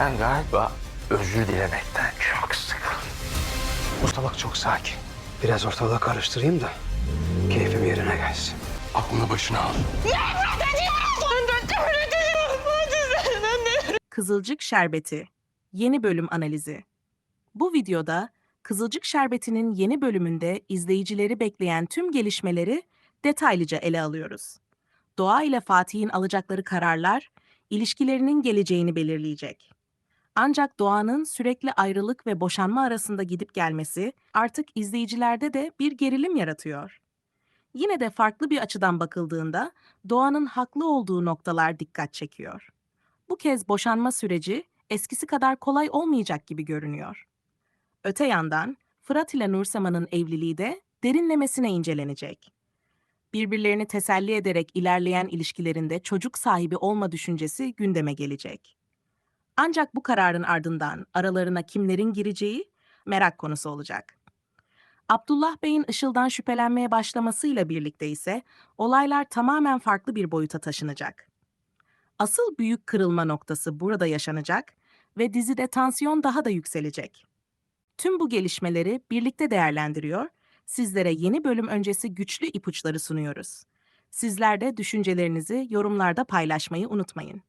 Ben galiba özür dilemekten çok sıkıldım. Mustafa çok sakin. Biraz ortalığı karıştırayım da keyfim yerine gelsin. Aklını başına al. Kızılcık Şerbeti Yeni Bölüm Analizi Bu videoda Kızılcık Şerbeti'nin yeni bölümünde izleyicileri bekleyen tüm gelişmeleri detaylıca ele alıyoruz. Doğa ile Fatih'in alacakları kararlar, ilişkilerinin geleceğini belirleyecek. Ancak Doğan'ın sürekli ayrılık ve boşanma arasında gidip gelmesi artık izleyicilerde de bir gerilim yaratıyor. Yine de farklı bir açıdan bakıldığında Doğan'ın haklı olduğu noktalar dikkat çekiyor. Bu kez boşanma süreci eskisi kadar kolay olmayacak gibi görünüyor. Öte yandan Fırat ile Nursema'nın evliliği de derinlemesine incelenecek. Birbirlerini teselli ederek ilerleyen ilişkilerinde çocuk sahibi olma düşüncesi gündeme gelecek. Ancak bu kararın ardından aralarına kimlerin gireceği merak konusu olacak. Abdullah Bey'in Işıl'dan şüphelenmeye başlamasıyla birlikte ise olaylar tamamen farklı bir boyuta taşınacak. Asıl büyük kırılma noktası burada yaşanacak ve dizide tansiyon daha da yükselecek. Tüm bu gelişmeleri birlikte değerlendiriyor, sizlere yeni bölüm öncesi güçlü ipuçları sunuyoruz. Sizler de düşüncelerinizi yorumlarda paylaşmayı unutmayın.